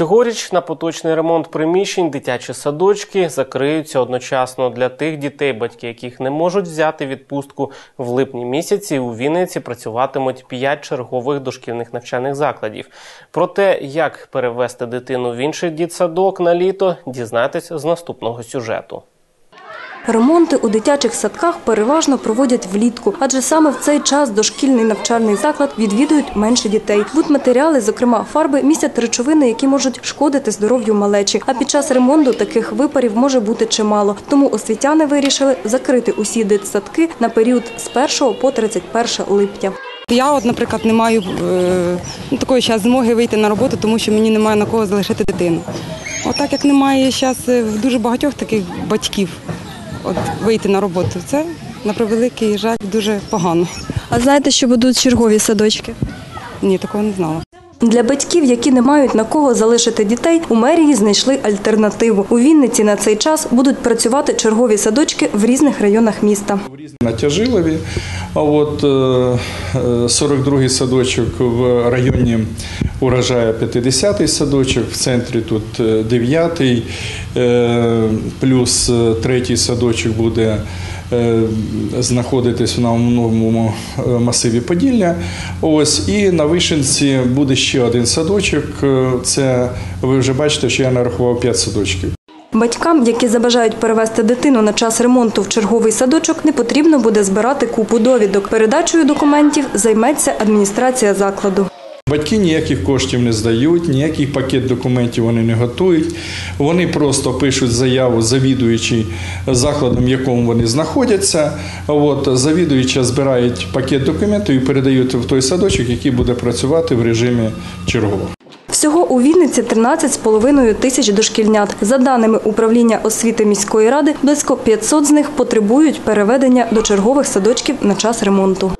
Цьогоріч на поточний ремонт приміщень дитячі садочки закриються одночасно для тих дітей, батьки яких не можуть взяти відпустку в липні місяці. У Вінниці працюватимуть п'ять чергових дошкільних навчальних закладів. Про те, як перевести дитину в інший дітсадок на літо, дізнатись з наступного сюжету. Ремонти у дитячих садках переважно проводять влітку, адже саме в цей час дошкільний навчальний заклад відвідують менше дітей. Будматеріали, зокрема фарби, містять речовини, які можуть шкодити здоров'ю малечі. А під час ремонту таких випарів може бути чимало. Тому освітяни вирішили закрити усі дитсадки на період з 1 по 31 липня. Я, от, наприклад, не маю е, ну, такої зараз змоги вийти на роботу, тому що мені немає на кого залишити дитину. Отак як немає зараз дуже багатьох таких батьків от, вийти на роботу, це на превеликий жаль дуже погано. А знаєте, що будуть чергові садочки? Ні, такого не знала. Для батьків, які не мають на кого залишити дітей, у мерії знайшли альтернативу. У Вінниці на цей час будуть працювати чергові садочки в різних районах міста. На Тяжилові, а от е, е, 42-й садочок в районі урожая 50-й садочок, в центрі тут 9-й, е, плюс третій садочок буде е, знаходитись в новому е, масиві Поділля. Ось і на Вишенці буде ще один садочок. Е, Це ви вже бачите, що я нарахував 5 садочків. Батькам, які забажають перевести дитину на час ремонту в черговий садочок, не потрібно буде збирати купу довідок. Передачею документів займеться адміністрація закладу. Батьки ніяких коштів не здають, ніякий пакет документів вони не готують. Вони просто пишуть заяву завідуючий закладом, в якому вони знаходяться. От завідуюча збирають пакет документів і передають в той садочок, який буде працювати в режимі чергового. Всього у Вінниці 13,5 тисяч дошкільнят. За даними управління освіти міської ради, близько 500 з них потребують переведення до чергових садочків на час ремонту.